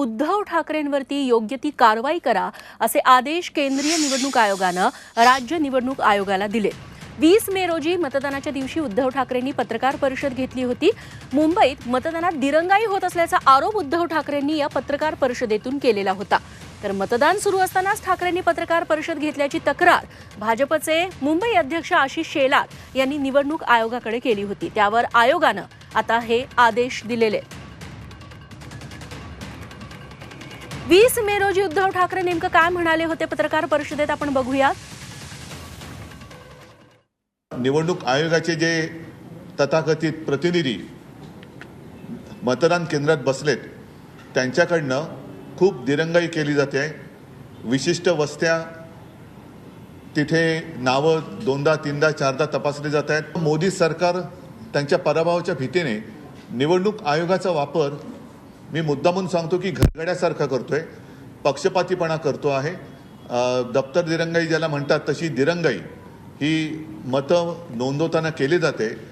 उद्धव ठाकरेंवरती योग्य ती कारवाई करा असे आदेश केंद्रीय निवडणूक आयोगानं राज्य निवडणूक आयोगाला दिले. वीस मे रोजी मतदानाच्या दिवशी उद्धव ठाकरेंनी पत्रकार परिषद घेतली होती. मुंबईत मतदानात दिरंगाई होत असल्याचा आरोप उद्धव ठाकरेंनी या पत्रकार परिषदेतून केलेला होता. तर मतदान सुरू असतानाच ठाकरेंनी पत्रकार परिषद घेतल्याची तक्रार भाजपचे मुंबई अध्यक्ष आशिष शेलार यांनी निवडणूक आयोगाकडे केली होती. त्यावर आयोगानं आता हे आदेश दिलेले. वीस मे रोजी उद्धव ठाकरे नेमकं काय म्हणाले होते पत्रकार परिषदेत आपण बघूया निवडणूक आयोगाचे जे तथाकथित प्रतिनिधी मतदान केंद्रात बसलेत त्यांच्याकडनं खूप दिरंगाई केली जाते. विशिष्ट वस्त्या तिथे नावं दोनदा तीनदा चारदा तपासली जात आहेत. मोदी सरकार त्यांच्या पराभवाच्या भीतीने निवडणूक आयोगाचा वापर मी मुद्दामून सांगतो की घरगड्यासारखा करतोय. पक्षपातीपणा करतो आहे. दप्तर दिरंगाई ज्याला म्हणतात तशी दिरंगाई ही मतं नोंदवताना केली जाते.